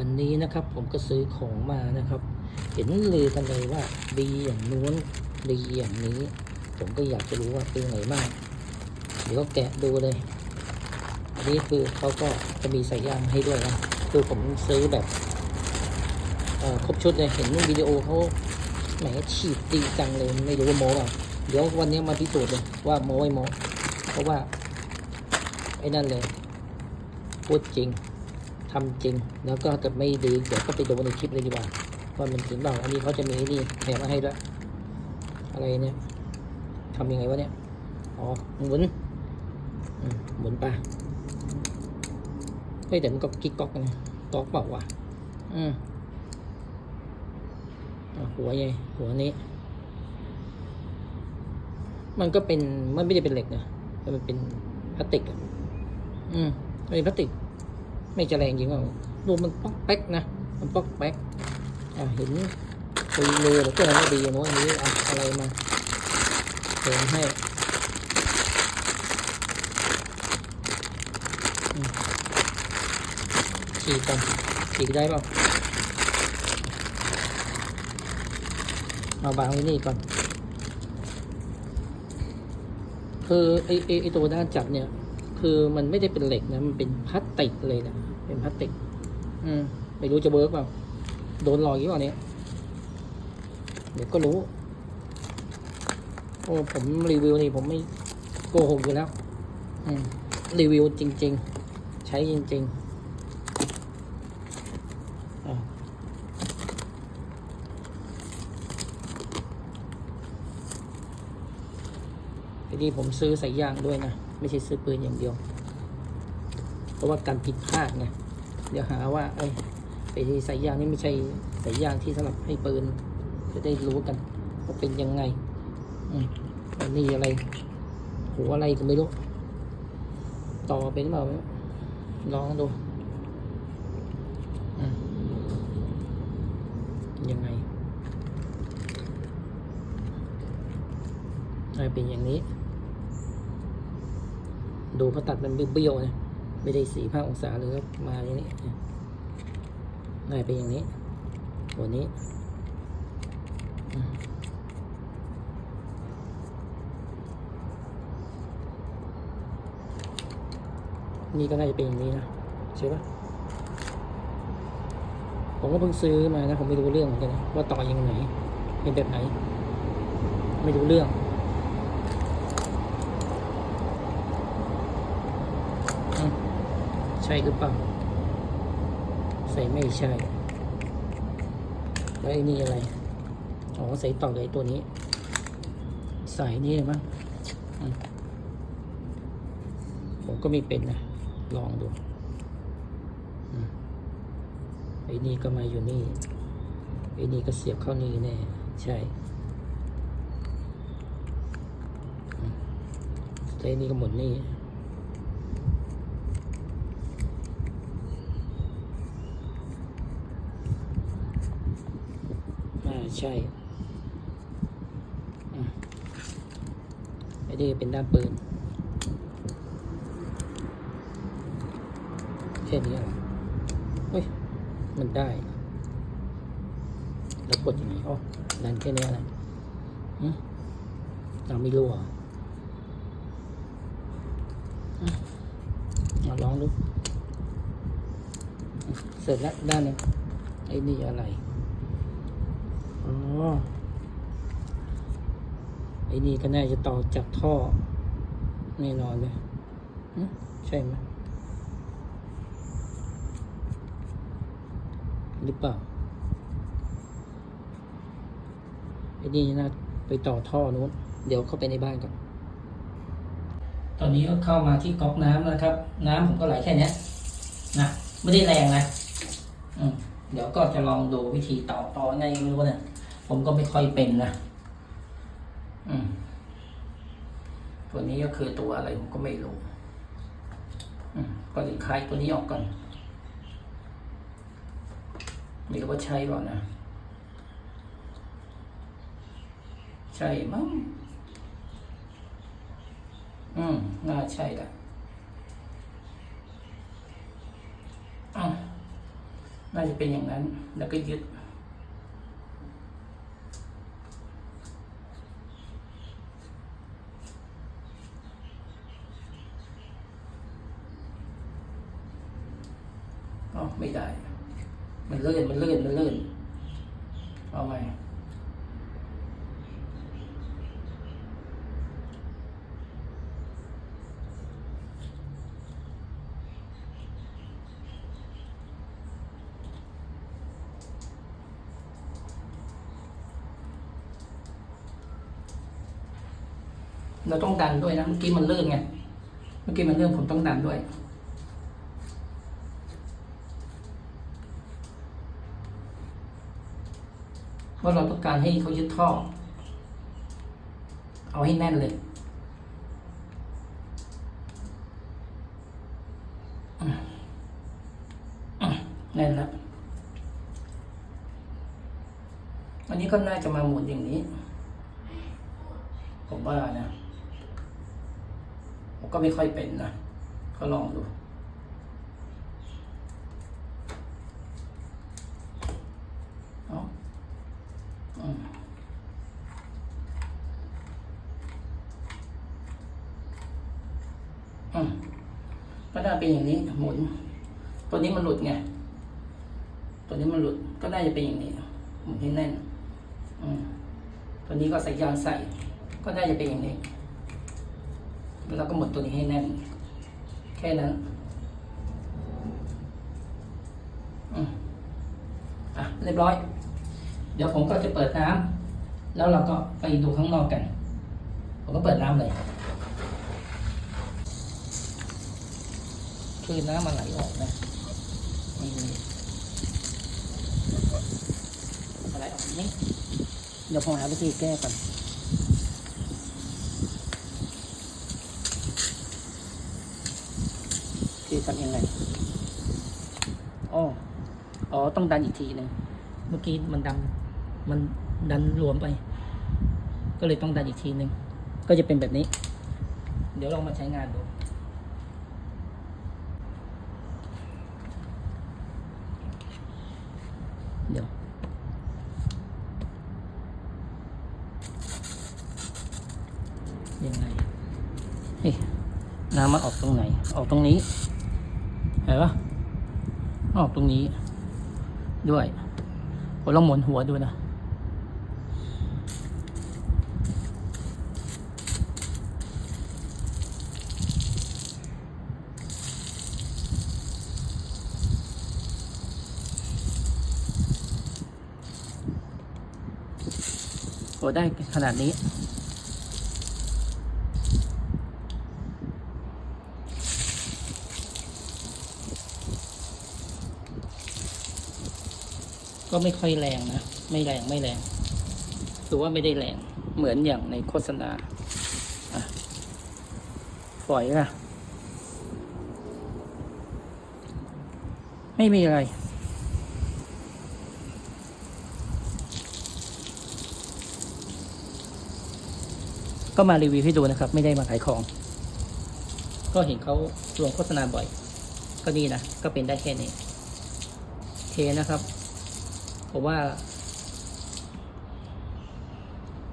วันนี้นะครับผมก็ซื้อของมานะครับ เห็นลือกันเลยว่าดีอย่างนู้นดีอย่างนี้ ผมก็อยากจะรู้ว่าเป็นไงบ้างเดี๋ยวแกะดูเลยอันนี้คือเขาก็จะมีใส่ยางให้ด้วยนะคือผมซื้อแบบครบชุดเลยเห็นวิดีโอเขาแหมฉีดดีจังเลยไม่รู้ว่าโม้เปล่าเดี๋ยววันนี้มาพิสูจน์เลยว่าโม้ไม่โม้เพราะว่าไอ้นั่นเลยพูดจริง ทำจริง แล้วก็ถ้าเกิดไม่ดีเดี๋ยวก็ไปดูในคลิปเลยดีกว่าว่ามันถึงเปล่าอันนี้เขาจะมีนี่แถมมาให้ด้วยอะไรเนี่ยทำยังไงวะเนี่ยอ๋อหมุนอืมหมุนไปเฮ้ยแต่มันก็กิ๊กก๊อกนะก๊อกเปล่าวะอืมอะหัวไงหัวนี้ มันก็เป็นมันไม่ได้เป็นเหล็กนะมันเป็นพลาสติกอะอืมเป็นพลาสติก ไม่จะแรงจริงเปล่าดูมันป๊อกแป๊กนะ มันป๊อกแป๊กอะเห็นคุยเลยแล้วก็ไม่ดีอย่างโน้นอย่างนี้อะอะไรมาเติมให้ฉีกกันฉีกได้ป่าเอาบางไว้นี่ก่อน คือไอไอไอตัวด้านจับเนี่ย คือมันไม่ได้เป็นเหล็กนะ มันเป็นพลาสติกเลยนะ เป็นพลาสติก อืม ไม่รู้จะเวิร์กเปล่า โดนหลอกยี่ห้อนี้ เดี๋ยวก็รู้ โอ้ ผมรีวิวนี่ผมไม่โกหกอยู่แล้ว อืม รีวิวจริง ๆ ใช้จริงๆอะทีนี้ผมซื้อใส่ยางด้วยนะ ไม่ใช่ซื้อปืนอย่างเดียว เพราะว่าการผิดพลาดไงเดี๋ยวหาว่าเอ้ไอ้สายยางนี่ไม่ใช่สายยางที่สำหรับให้ปืน จะได้รู้กันว่าเป็นยังไงอันนี้อะไรหัวอะไรก็ไม่รู้ต่อเป็นหรือเปล่าลองดูยังไงอะไรเป็นอย่างนี้ ดูเขาตัดมันเบี้ยวๆนะไม่ได้สี่ห้าองศาหรือมาอย่างนี้ได้เป็นอย่างนี้ตัวนี้นี่ก็น่าจะเป็นอย่างนี้นะใช่ปะผมก็เพิ่งซื้อมานะ ผมไม่รู้เรื่องเหมือนกันนะว่าต่อยังไงเป็นแบบไหน ไม่รู้เรื่อง อืม ใช่หรือเปล่า ใส่ไม่ใช่ แล้วไอ้นี่อะไร อ๋อ ใส่ต่อเลยตัวนี้ใส่นี่มั้งผมก็ไม่เป็นนะ ลองดูอไอ้นี่ก็มาอยู่นี่ ไอ้นี่ก็เสียบเข้านี่แน่ ใช่ไอ้นี่ก็หมุนนี่ อ่า ใช่อืมไอ้นี่เป็นด้านปืนแค่นี้เหรอเฮ้ย มันได้ แล้วกดยังไงอ๋อดันแค่นี้นะอืมเราไม่รู้ออืมเอาลองดู เสร็จแล้วด้านนึงไอ้นี่อะไร ไอ้นี่ก็น่าจะต่อจากท่อแน่นอนเลยใช่ไหมหรือเปล่าไอ้นี่น่าไปต่อท่อนู้น เดี๋ยวเข้าไปในบ้านก่อน ตอนนี้ก็เข้ามาที่ก๊อกน้ำนะครับ น้ำผมก็ไหลแค่เนี้ยนะไม่ได้แรงนะเดี๋ยวก็จะลองดูวิธีต่อต่อไงไม่รู้เนี่ย ผมก็ไม่ค่อยเป็นนะอืมตัวนี้ก็คือตัวอะไรผมก็ไม่รู้อืมก็เลยคลายตัวนี้ออกก่อนไม่รู้ว่าใช่เปล่านะ ใช่มั้งอืม น่าใช่ละอ้าวน่าจะเป็นอย่างนั้น แล้วก็ยึด อ๋อไม่ได้ มันเลื่อนมันเลื่อนมันเลื่อนเอาใหม่เราต้องดันด้วยนะเมื่อกี้มันเลื่อนไงเมื่อกี้มันเลื่อนผมต้องดันด้วย เราะเราต้องการให้เขายึดท่อ เอาให้แน่นเลยแน่นแล้วอันนี้ก็น่าจะมาหมุนอย่างนี้ ผมว่านะ ผมก็ไม่ค่อยเป็นนะ ก็ลองดู เอาอืมอืม ก็ได้เป็นอย่างนี้หมุน ตัวนี้มันหลุดไง ตัวนี้มันหลุดก็ได้จะเป็นอย่างนี้หมุนให้แน่น อืมตัวนี้ก็ใส่ยางใส่ ก็ได้จะเป็นอย่างนี้ แล้วก็หมุนตัวนี้ให้แน่น แค่นั้น อืมอะเรียบร้อย เดี๋ยวผมก็จะเปิดน้ำแล้วเราก็ไปดูข้างนอกกัน ผมก็เปิดน้ำเลย คือน้ำมันไหลออกนะนี่อะไรออกนี่เดี๋ยวผมหาวิธีแก้ก่อนคือทำยังไงอ๋ออ๋อ ต้องดันอีกทีหนึ่งเมื่อกี้มันดัน มันดันรวมไป ก็เลยต้องดันอีกทีหนึ่งก็จะเป็นแบบนี้ เดี๋ยวลองมาใช้งานดู เดี๋ยว ยังไงเฮ้ยน้ำมันออกตรงไหน ออกตรงนี้เห็นปะออกตรงนี้ ด้วยผมลองหมุนหัวดูนะโอ้ได้ขนาดนี้ ก็ไม่ค่อยแรงนะ ไม่แรงไม่แรงถือว่าไม่ได้แรงเหมือนอย่างในโฆษณาอะฝอยล่ะ ไม่มีอะไร ก็มารีวิวให้ดูนะครับ ไม่ได้มาขายของ ก็เห็นเขาลงโฆษณาบ่อย ก็นี่นะ ก็เป็นได้แค่นี้ เคนะครับ ผมว่า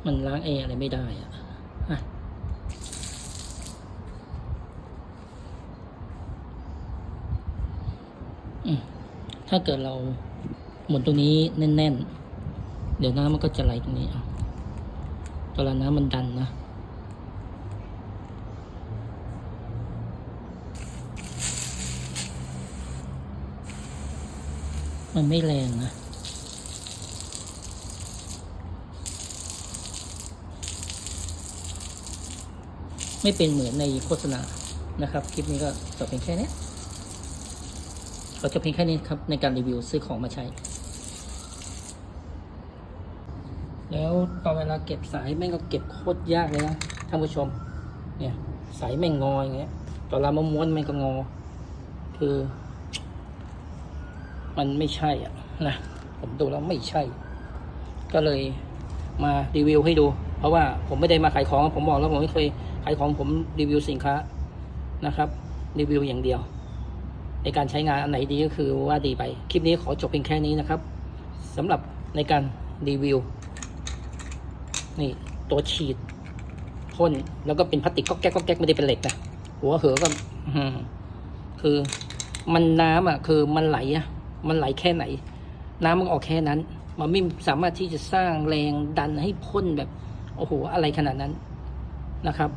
มันล้างแอร์อะไรไม่ได้อะอะอถ้าเกิดเราหมุนตรงนี้แน่น ๆ เดี๋ยวน้ำมันก็จะไหลตรงนี้เอาตอนน้ำมันดันนะมันไม่แรงนะ ไม่เป็นเหมือนในโฆษณานะครับ คลิปนี้ก็จบเพียงแค่นี้เราจะเพียงแค่นี้ครับในการรีวิวซื้อของมาใช้ แล้วตอนเวลาเก็บสายแม่งก็เก็บโคตรยากเลยนะท่านผู้ชม เนี่ยสายแม่งงออย่างเงี้ยตอนเรามาม้วนแม่งก็งอ คือ มันไม่ใช่อะนะผมดูแล้วไม่ใช่ ก็เลยมารีวิวให้ดู เพราะว่าผมไม่ได้มาขายของผมบอกแล้วผมไม่เคยขายของผมรีวิวสินค้านะครับ รีวิวอย่างเดียว ในการใช้งานอันไหนดีก็คือว่าดีไปคลิปนี้ขอจบเพียงแค่นี้นะครับสำหรับในการรีวิวนี่ตัวฉีดพ่นแล้วก็เป็นพลาสติกก็แก๊กก็แก๊กไม่ได้เป็นเหล็กนะหัวเหอก็อืคือมันน้ำอะ คือมันไหลอะ มันไหลแค่ไหน น้ำมันออกแค่นั้น มันไม่สามารถที่จะสร้างแรงดันให้พ่นแบบ โอ้โหอะไรขนาดนั้นนะครับ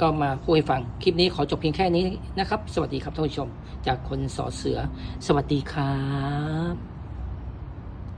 ก็มาพูดให้ฟัง คลิปนี้ขอจบเพียงแค่นี้นะครับ สวัสดีครับท่านผู้ชม จากคนสอเสือ สวัสดีครับ